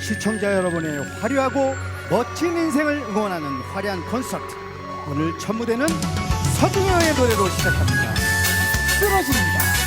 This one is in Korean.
시청자 여러분의 화려하고 멋진 인생을 응원하는 화려한 콘서트. 오늘 첫 무대는 서준여의 노래로 시작합니다. 쓰러집니다.